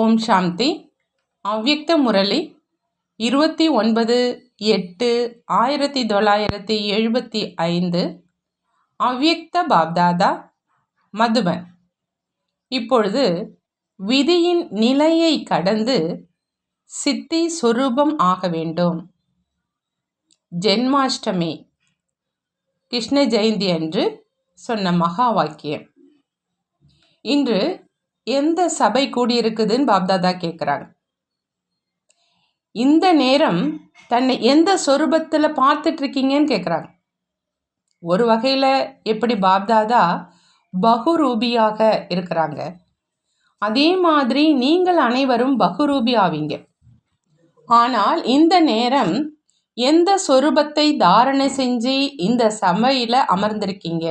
ஓம் சாந்தி. அவ்யக்த முரளி இருபத்தி ஒன்பது எட்டு ஆயிரத்தி தொள்ளாயிரத்தி எழுபத்தி ஐந்து. அவ்யக்த பாப்தாதா மதுபன். இப்பொழுது விதியின் நிலையை கடந்து சித்தி சொரூபம் ஆக வேண்டும். ஜென்மாஷ்டமி. கிருஷ்ண ஜெயந்தி அன்று சொன்ன மகா வாக்கியம். இன்று எந்த சபை கூடியிருக்குதுன்னு பாப்தாதா கேட்குறாங்க இந்த நேரம் தன்னை எந்த சொரூபத்தில் பார்த்துட்ருக்கீங்கன்னு கேட்குறாங்க ஒரு வகையில் எப்படி பாப்தாதா பகுரூபியாக இருக்கிறாங்க. அதே மாதிரி நீங்கள் அனைவரும் பகுரூபி ஆவீங்க ஆனால் இந்த நேரம் எந்த சொரூபத்தை தாரணை செஞ்சு இந்த சபையில் அமர்ந்திருக்கீங்க?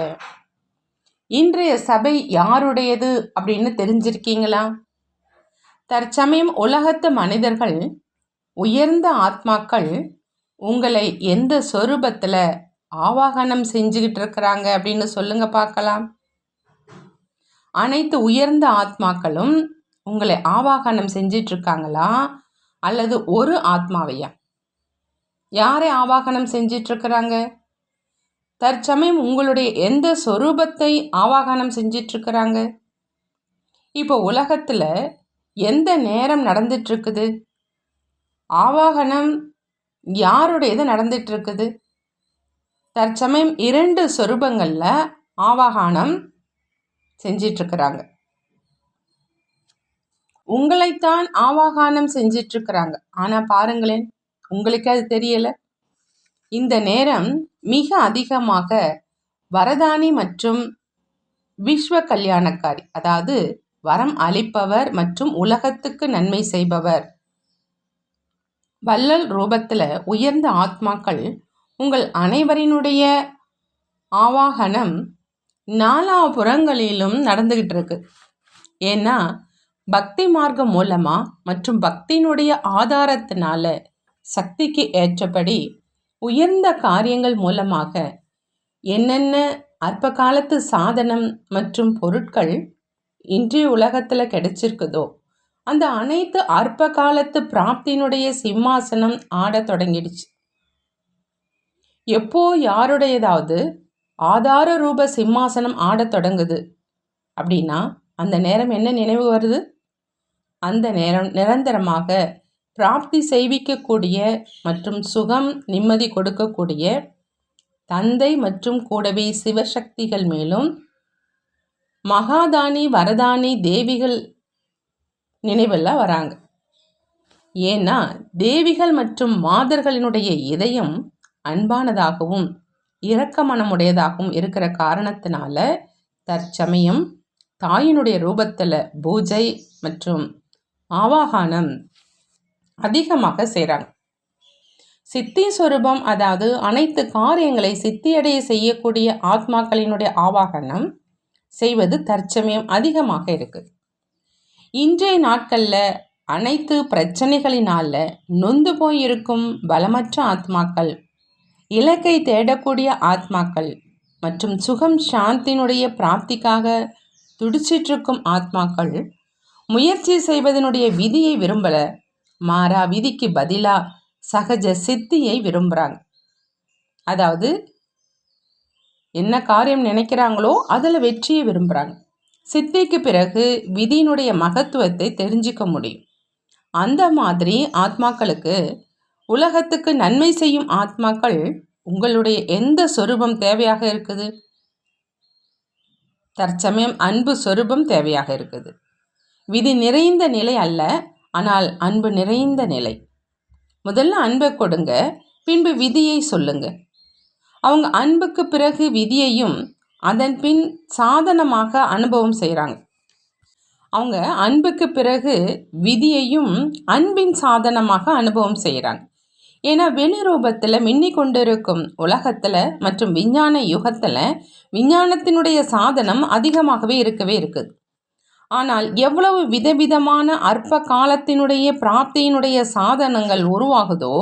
இன்றைய சபை யாருடையது அப்படின்னு தெரிஞ்சிருக்கீங்களா? தற்சமயம் உலகத்து மனிதர்கள் உயர்ந்த ஆத்மாக்கள் உங்களை எந்த சொரூபத்தில் ஆவாகனம் செஞ்சுக்கிட்டு இருக்கிறாங்க அப்படின்னு சொல்லுங்க பார்க்கலாம். அனைத்து உயர்ந்த ஆத்மாக்களும் உங்களை ஆவாகனம் செஞ்சிட்டு இருக்காங்களா? அல்லது ஒரு ஆத்மாவையா? யாரை ஆவாகனம் செஞ்சிட்டு இருக்கிறாங்க? தற்சமயம் உங்களுடைய எந்த சொரூபத்தை ஆவாகனம் செஞ்சிட்ருக்கிறாங்க? இப்போ உலகத்தில் எந்த நேரம் நடந்துட்டுருக்குது ஆவாகனம் யாருடையது நடந்துட்டுருக்குது தற்சமயம் இரண்டு சொரூபங்களில் ஆவாகனம் செஞ்சிட்ருக்கிறாங்க. உங்களைத்தான் ஆவாகானம் செஞ்சிட்ருக்கிறாங்க. ஆனால் பாருங்களேன் உங்களுக்கு அது தெரியலை. இந்த நேரம் மிக அதிகமாக வரதானி மற்றும் விஸ்வ கல்யாணக்காரி அதாவது வரம் அளிப்பவர் மற்றும் உலகத்துக்கு நன்மை செய்பவர். வள்ளல் ரூபத்தில் உயர்ந்த ஆத்மாக்கள் உங்கள் அனைவரினுடைய ஆவாகனம் நாலா புறங்களிலும் நடந்துகிட்டு இருக்கு ஏன்னா பக்தி மார்க்கம் மூலமாக மற்றும் பக்தியினுடைய ஆதாரத்தினால சக்திக்கு ஏற்றபடி உயர்ந்த காரியங்கள் மூலமாக என்னென்ன அற்ப காலத்து சாதனம் மற்றும் பொருட்கள் இன்றைய உலகத்தில் கிடைச்சிருக்குதோ அந்த அனைத்து அற்ப காலத்து பிராப்தியினுடைய சிம்மாசனம் ஆடத் தொடங்கிடுச்சு. எப்போ யாருடையதாவது ஆதார ரூப சிம்மாசனம் ஆடத் தொடங்குது அப்படின்னா அந்த நேரம் என்ன நினைவு வருது? அந்த நேரம் நிரந்தரமாக பிராப்தி செய்விக்கக்கூடிய மற்றும் சுகம் நிம்மதி கொடுக்கக்கூடிய தந்தை மற்றும் கூடவே சிவசக்திகள் மேலும் மகாதானி வரதானி தேவிகள் நினைவெல்லாம் வராங்க. ஏன்னா தேவிகள் மற்றும் மாதர்களினுடைய இதயம் அன்பானதாகவும் இரக்க மனமுடையதாகவும் இருக்கிற காரணத்தினால தற்சமயம் தாயினுடைய ரூபத்தில் பூஜை மற்றும் ஆவாகானம் அதிகமாக செய்கிறாங்க சித்தி சொரூபம் அதாவது அனைத்து காரியங்களை சித்தியடைய செய்யக்கூடிய ஆத்மாக்களினுடைய ஆவாகனம் செய்வது தற்சமயம் அதிகமாக இருக்குது இன்றைய நாட்களில் அனைத்து பிரச்சனைகளினால நொந்து போயிருக்கும் பலமற்ற ஆத்மாக்கள் இலக்கை தேடக்கூடிய ஆத்மாக்கள் மற்றும் சுகம் சாந்தினுடைய பிராப்திக்காக துடிச்சிட்ருக்கும் ஆத்மாக்கள் முயற்சி செய்வதனுடைய விதியை விரும்பலை. மாறா விதிக்கு பதிலாக சகஜ சித்தியை விரும்புகிறாங்க அதாவது என்ன காரியம் நினைக்கிறாங்களோ அதில் வெற்றியை விரும்புகிறாங்க சித்திக்கு பிறகு விதியினுடைய மகத்துவத்தை தெரிஞ்சிக்க முடியும். அந்த மாதிரி ஆத்மாக்களுக்கு உலகத்துக்கு நன்மை செய்யும் ஆத்மாக்கள் உங்களுடைய எந்த சொரூபம் தேவையாக இருக்குது? தற்சமயம் அன்பு சொரூபம் தேவையாக இருக்குது. விதி நிறைந்த நிலை அல்ல ஆனால் அன்பு நிறைந்த நிலை. முதல்ல அன்பை கொடுங்க பின்பு விதியை சொல்லுங்க. அவங்க அன்புக்கு பிறகு விதியையும் அதன் பின் சாதனமாக அனுபவம் செய்கிறாங்க அவங்க அன்புக்கு பிறகு விதியையும் அன்பின் சாதனமாக அனுபவம் செய்கிறாங்க ஏன்னா வெளி ரூபத்தில் மின்னி கொண்டிருக்கும் உலகத்தில் மற்றும் விஞ்ஞான யுகத்தில் விஞ்ஞானத்தினுடைய சாதனம் அதிகமாகவே இருக்கவே இருக்குது. ஆனால் எவ்வளவு விதவிதமான அற்ப காலத்தினுடைய பிராப்தியினுடைய சாதனங்கள் உருவாகுதோ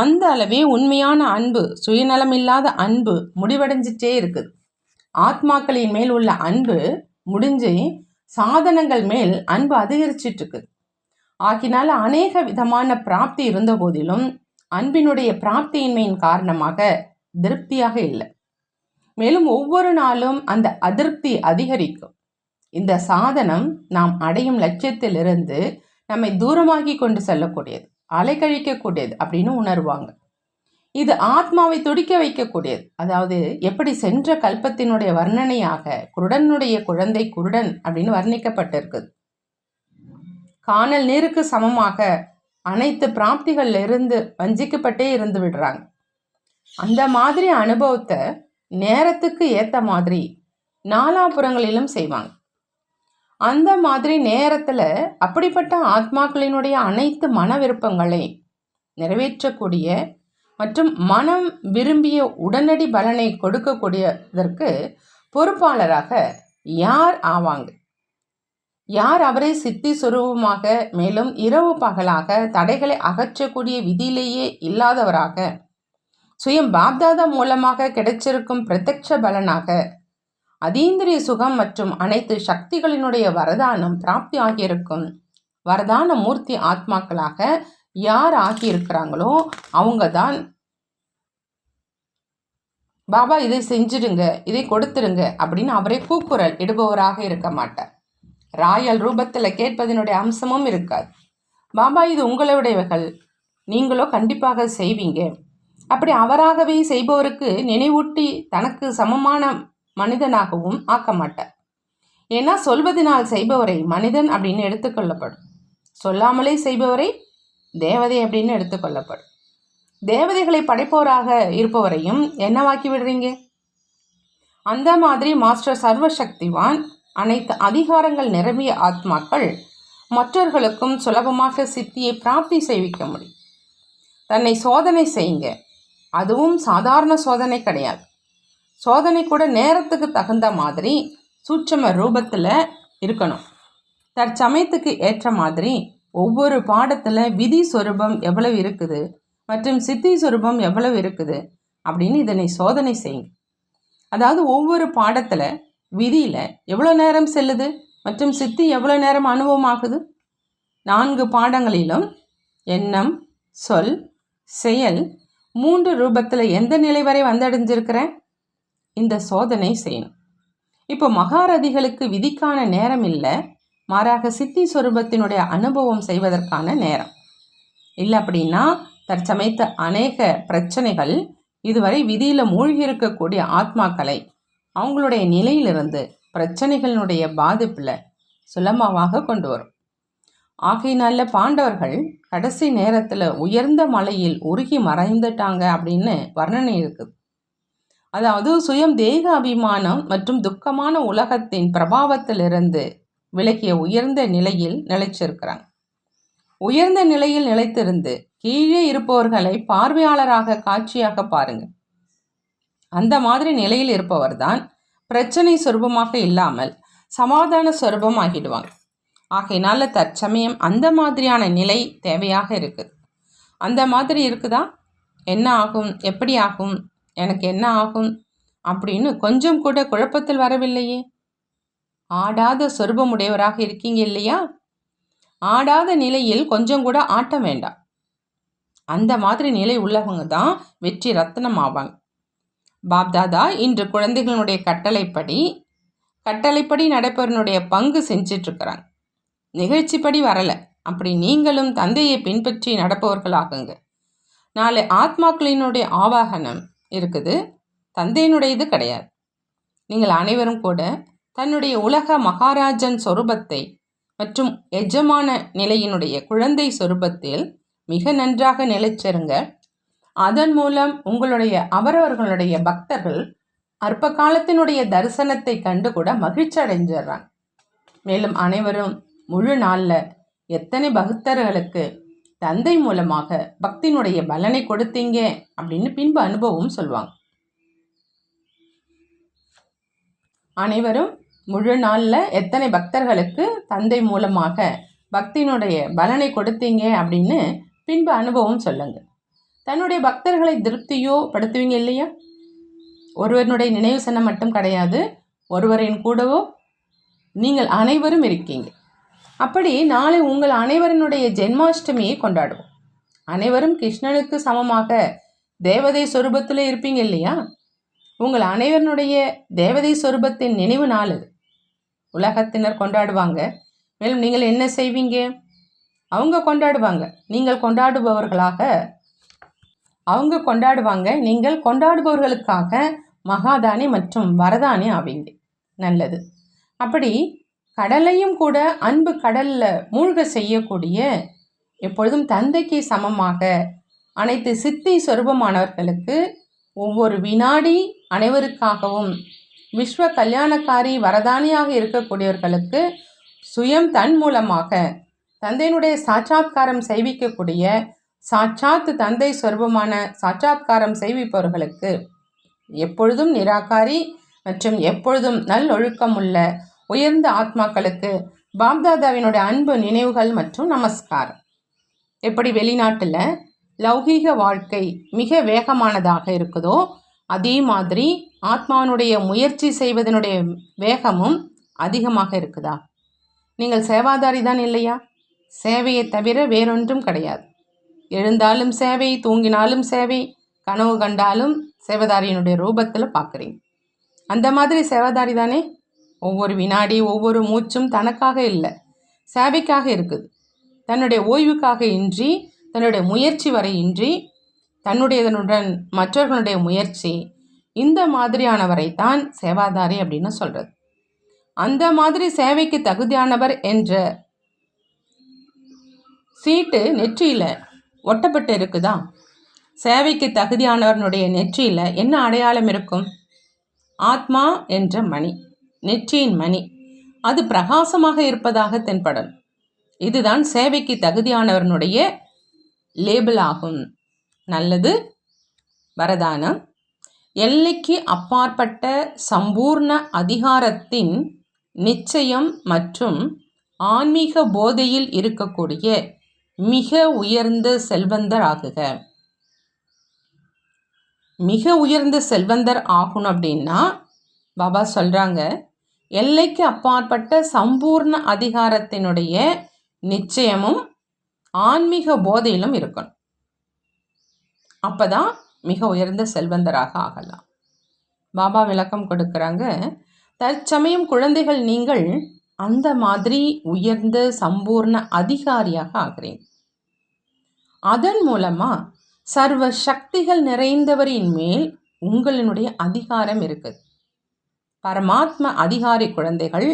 அந்த அளவே உண்மையான அன்பு சுயநலமில்லாத அன்பு முடிவடைஞ்சிட்டே இருக்குது. ஆத்மாக்களின் மேல் உள்ள அன்பு முடிஞ்சு சாதனங்கள் மேல் அன்பு அதிகரிச்சிட்டு இருக்குது ஆகினால அநேக விதமான பிராப்தி இருந்த போதிலும் அன்பினுடைய பிராப்தியின்மையின் காரணமாக திருப்தியாக இல்லை. மேலும் ஒவ்வொரு நாளும் அந்த அதிருப்தி அதிகரிக்கும். இந்த சாதனம் நாம் அடையும் லட்சியத்திலிருந்து நம்மை தூரமாகி கொண்டு செல்லக்கூடியது அலைக்கழிக்கக்கூடியது அப்படின்னு உணர்வாங்க. இது ஆத்மாவை துடிக்க வைக்கக்கூடியது. அதாவது எப்படி சென்ற கல்பத்தினுடைய வர்ணனையாக குருடனுடைய குழந்தை குருடன் அப்படின்னு வர்ணிக்கப்பட்டிருக்குது. காணல் நீருக்கு சமமாக அனைத்து பிராப்திகள்ல இருந்து வஞ்சிக்கப்பட்டே இருந்து விடுறாங்க. அந்த மாதிரி அனுபவத்தை நேரத்துக்கு ஏற்ற மாதிரி நாலாபுறங்களிலும் செய்வாங்க. அந்த மாதிரி நேரத்தில் அப்படிப்பட்ட ஆத்மாக்களினுடைய அனைத்து மன விருப்பங்களை நிறைவேற்றக்கூடிய மற்றும் மனம் விரும்பிய உடனடி பலனை கொடுக்கக்கூடியதற்கு பொறுப்பாளராக யார் ஆவாங்க? யார் அவரை சித்தி சுரூபமாக மேலும் இரவு பகலாக தடைகளை அகற்றக்கூடிய விதியிலேயே இல்லாதவராக சுயம் பாப்தாதா மூலமாக கிடைச்சிருக்கும் பிரத்யட்ச பலனாக அதீந்திரிய சுகம் மற்றும் அனைத்து சக்திகளினுடைய வரதானம் பிராப்தி ஆகியிருக்கும். வரதான மூர்த்தி ஆத்மாக்களாக யார் ஆகியிருக்கிறாங்களோ அவங்க தான் பாபா இதை செஞ்சிடுங்க இதை கொடுத்துருங்க அப்படின்னு அவரை கூக்குரல் இடுபவராக இருக்க மாட்டார். ராயல் ரூபத்தில் கேட்பதனுடைய அம்சமும் இருக்காது. பாபா இது உங்களுடையவர்கள் நீங்களோ கண்டிப்பாக செய்வீங்க. அப்படி அவராகவே செய்பவருக்கு நினைவூட்டி தனக்கு சமமான மனிதனாகவும் ஆக்க மாட்டார் ஏன்னா சொல்வதனால் செய்பவரை மனிதன் அப்படின்னு எடுத்துக்கொள்ளப்படும் சொல்லாமலே செய்பவரை தேவதை அப்படின்னு எடுத்துக்கொள்ளப்படும் தேவதைகளை படைப்பவராக இருப்பவரையும் என்னவாக்கி விடுறீங்க? அந்த மாதிரி மாஸ்டர் சர்வசக்திவான் அனைத்து அதிகாரங்கள் நிரம்பிய ஆத்மாக்கள் மற்றவர்களுக்கும் சுலபமாக சித்தியை பிராப்தி செய்விக்க முடியும். தன்னை சோதனை செய்யுங்க. அதுவும் சாதாரண சோதனை கிடையாது. சோதனை கூட நேரத்துக்கு தகுந்த மாதிரி சூட்சம ரூபத்தில் இருக்கணும். தற்சமயத்துக்கு ஏற்ற மாதிரி ஒவ்வொரு பாடத்தில் விதி சொரூபம் எவ்வளவு இருக்குது மற்றும் சித்தி சொரூபம் எவ்வளவு இருக்குது அப்படின்னு இதனை சோதனை செய்யுங்க. அதாவது ஒவ்வொரு பாடத்தில் விதியில் எவ்வளோ நேரம் செல்லுது மற்றும் சித்தி எவ்வளோ நேரம் அனுபவமாகுது நான்கு பாடங்களிலும் எண்ணம் சொல் செயல் மூன்று ரூபத்தில் எந்த நிலை வரை வந்தடைஞ்சிருக்கிறேன்? இந்த சோதனை செய்யணும். இப்போ மகாரதிகளுக்கு விதிக்கான நேரம் இல்லை. மாறாக சித்தி சொரூபத்தினுடைய அனுபவம் செய்வதற்கான நேரம். இல்லை அப்படின்னா தற்சமைத்த அநேக பிரச்சனைகள் இதுவரை விதியில் மூழ்கி இருக்கக்கூடிய ஆத்மாக்களை அவங்களுடைய நிலையிலிருந்து பிரச்சனைகளினுடைய பாதிப்பில் சுலபமாக கொண்டு வரும். ஆகையினால பாண்டவர்கள் கடைசி நேரத்தில் உயர்ந்த மலையில் உருகி மறைந்துட்டாங்க அப்படின்னு வர்ணனை இருக்குது. அதாவது சுயம் தேக அபிமானம் மற்றும் துக்கமான உலகத்தின் பிரபாவத்திலிருந்து விலகிய உயர்ந்த நிலையில் நிலைச்சிருக்கிறாங்க உயர்ந்த நிலையில் நிலைத்திருந்து கீழே இருப்பவர்களை பார்வையாளராக காட்சியாக பாருங்க அந்த மாதிரி நிலையில் இருப்பவர் தான் பிரச்சனை சொருபமாக இல்லாமல் சமாதான சொருபம் ஆகிடுவாங்க. ஆகையினால தற்சமயம் அந்த மாதிரியான நிலை தேவையாக இருக்குது. அந்த மாதிரி இருக்குதா? என்ன ஆகும்? எப்படி ஆகும்? எனக்கு என்ன ஆகும்? அப்படின்னு கொஞ்சம் கூட குழப்பத்தில் வரவில்லையே. ஆடாத சொருபமுடையவராக இருக்கீங்க இல்லையா? ஆடாத நிலையில் கொஞ்சம் கூட ஆட்டம் வேண்டாம். அந்த மாதிரி நிலை உள்ளவங்க தான் வெற்றி ரத்னம் ஆவாங்க. பாப்தாதா இன்று குழந்தைகளுடைய கட்டளைப்படி கட்டளைப்படி நடப்பவனுடைய பங்கு செஞ்சிட்ருக்கிறாங்க. நிகழ்ச்சிப்படி வரலை. அப்படி நீங்களும் தந்தையை பின்பற்றி நடப்பவர்களாகுங்க. நாளை ஆத்மாக்களினுடைய ஆவாகனம் இருக்குது. தந்தையினுடையது கிடையாது. நீங்கள் அனைவரும் கூட தன்னுடைய உலக மகாராஜன் சொரூபத்தை மற்றும் எஜமான நிலையினுடைய குழந்தை சொரூபத்தில் மிக நன்றாக நிலைச்சிருங்க. அதன் மூலம் உங்களுடைய அவரவர்களுடைய பக்தர்கள் அற்ப காலத்தினுடைய தரிசனத்தை கண்டு கூட மகிழ்ச்சி அடைஞ்சிடுறாங்க. மேலும் அனைவரும் முழு நாளில் எத்தனை பக்தர்களுக்கு தந்தை மூலமாக பக்தினுடைய பலனை கொடுத்தீங்க அப்படின்னு பின்பு அனுபவம் சொல்லுவாங்க. அனைவரும் முழு நாளில் எத்தனை பக்தர்களுக்கு தந்தை மூலமாக பக்தினுடைய பலனை கொடுத்தீங்க அப்படின்னு பின்பு அனுபவம் சொல்லுங்க. தன்னுடைய பக்தர்களை திருப்தியோ படுத்துவீங்க இல்லையா? ஒருவருடைய நினைவு சின்னம் மட்டும் கிடையாது ஒருவரின் கூடவோ நீங்கள் அனைவரும் இருக்கீங்க. அப்படி நாளை உங்கள் அனைவரினுடைய ஜென்மாஷ்டமியை கொண்டாடுவோம். அனைவரும் கிருஷ்ணனுக்கு சமமாக தேவதை சொரூபத்தில் இருப்பீங்க இல்லையா? உங்கள் அனைவருடைய தேவதை சொரூபத்தின் நினைவு நாள் அது உலகத்தினர் கொண்டாடுவாங்க. மேலும் நீங்கள் என்ன செய்வீங்க? அவங்க கொண்டாடுவாங்க. நீங்கள் கொண்டாடுபவர்களாக அவங்க கொண்டாடுவாங்க. நீங்கள் கொண்டாடுபவர்களுக்காக மகாதானி மற்றும் வரதானி ஆவீங்க. நல்லது. அப்படி கடலையும் கூட அன்பு கடலில் மூழ்க செய்யக்கூடிய எப்பொழுதும் தந்தைக்கு சமமாக அனைத்து சித்தி சொருபமானவர்களுக்கு ஒவ்வொரு வினாடி அனைவருக்காகவும் விஸ்வ கல்யாணக்காரி வரதானியாக இருக்கக்கூடியவர்களுக்கு சுயம் தன் மூலமாக தந்தையினுடைய சாட்சாத்காரம் செய்விக்கக்கூடிய சாட்சாத்து தந்தை சொருபமான சாட்சாத்காரம் செய்விப்பவர்களுக்கு எப்பொழுதும் நிராகாரி மற்றும் எப்பொழுதும் நல்லொழுக்கம் உள்ள உயர்ந்த ஆத்மாக்களுக்கு பாப்தாதாவினுடைய அன்பு நினைவுகள் மற்றும் நமஸ்காரம். எப்படி வெளிநாட்டில் லௌகீக வாழ்க்கை மிக வேகமானதாக இருக்குதோ அதே மாதிரி ஆத்மாவினுடைய முயற்சி செய்வதனுடைய வேகமும் அதிகமாக இருக்குதா? நீங்கள் சேவாதாரி தான் இல்லையா? சேவையை தவிர வேறொன்றும் கிடையாது. எழுந்தாலும் சேவை தூங்கினாலும் சேவை கனவு கண்டாலும் சேவதாரியினுடைய ரூபத்தில் பார்க்குறீங்க. அந்த மாதிரி சேவதாரி தானே? ஒவ்வொரு வினாடி ஒவ்வொரு மூச்சும் தனக்காக இல்லை சேவைக்காக இருக்குது. தன்னுடைய ஓய்வுக்காக இன்றி தன்னுடைய முயற்சி வரை இன்றி தன்னுடையதனுடன் மற்றவர்களுடைய முயற்சி இந்த மாதிரியானவரை தான் சேவாதாரி அப்படின்னு சொல்கிறது அந்த மாதிரி சேவைக்கு தகுதியானவர் என்ற சீட்டு நெற்றியில் ஒட்டப்பட்டு இருக்குதா? சேவைக்கு தகுதியானவனுடைய நெற்றியில் என்ன அடையாளம் இருக்கும்? ஆத்மா என்ற மணி. நெற்றியின் மணி. அது பிரகாசமாக இருப்பதாக தென்படும். இதுதான் சேவைக்கு தகுதியானவனுடைய லேபிள் ஆகும். நல்லது. வரதானம். எல்லைக்கு அப்பாற்பட்ட சம்பூர்ண அதிகாரத்தின் நிச்சயம் மற்றும் ஆன்மீக போதையில் இருக்கக்கூடிய மிக உயர்ந்த செல்வந்தர் ஆகுக மிக உயர்ந்த செல்வந்தர் ஆகணும் அப்படின்னா பாபா சொல்கிறாங்க எல்லைக்கு அப்பாற்பட்ட சம்பூர்ண அதிகாரத்தினுடைய நிச்சயமும் ஆன்மீக போதையிலும் இருக்கணும். அப்போ தான் மிக உயர்ந்த செல்வந்தராக ஆகலாம். பாபா விளக்கம் கொடுக்குறாங்க தற்சமயம் குழந்தைகள் நீங்கள் அந்த மாதிரி உயர்ந்த சம்பூர்ண அதிகாரியாக ஆகிறேன். அதன் மூலமாக சர்வ சக்திகள் நிறைந்தவரின் மேல் உங்களினுடைய அதிகாரம் இருக்குது. பரமாத்ம அதிகாரி குழந்தைகள்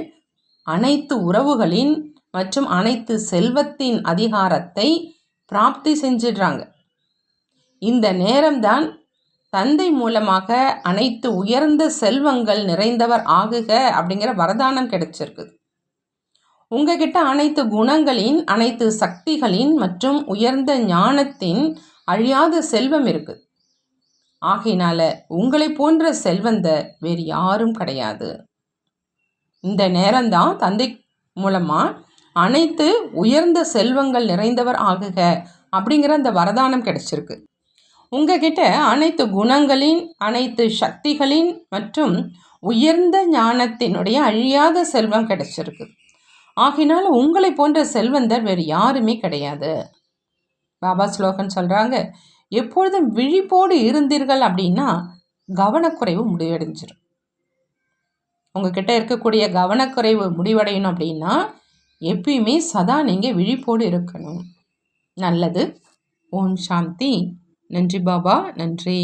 அனைத்து உறவுகளின் மற்றும் அனைத்து செல்வத்தின் அதிகாரத்தை பிராப்தி செஞ்சிடுறாங்க. இந்த நேரம்தான் தந்தை மூலமாக அனைத்து உயர்ந்த செல்வங்கள் நிறைந்தவர் ஆகுக அப்படிங்கிற வரதானம் கிடைச்சிருக்குது உங்ககிட்ட அனைத்து குணங்களின் அனைத்து சக்திகளின் மற்றும் உயர்ந்த ஞானத்தின் அழியாத செல்வம் இருக்குது ஆகையினால உங்களை போன்ற செல்வந்த வேறு யாரும் கிடையாது. இந்த நேரம்தான் தந்தை மூலமாக அனைத்து உயர்ந்த செல்வங்கள் நிறைந்தவர் ஆகுக அப்படிங்கிற அந்த வரதானம் கிடைச்சிருக்கு. உங்ககிட்ட அனைத்து குணங்களின் அனைத்து சக்திகளின் மற்றும் உயர்ந்த ஞானத்தினுடைய அழியாத செல்வம் கிடைச்சிருக்கு. ஆகினால உங்களை போன்ற செல்வந்தர் வேறு யாருமே கிடையாது. பாபா ஸ்லோகன் சொல்கிறாங்க எப்பொழுதும் விழிப்போடு இருந்தீர்கள் அப்படின்னா கவனக்குறைவு முடிவடைஞ்சிடும் உங்ககிட்ட இருக்கக்கூடிய கவனக்குறைவு முடிவடையணும் அப்படின்னா எப்பயுமே சதா நீங்கள் விழிப்போடு இருக்கணும். நல்லது. ஓம் சாந்தி. நன்றி பாபா. நன்றி.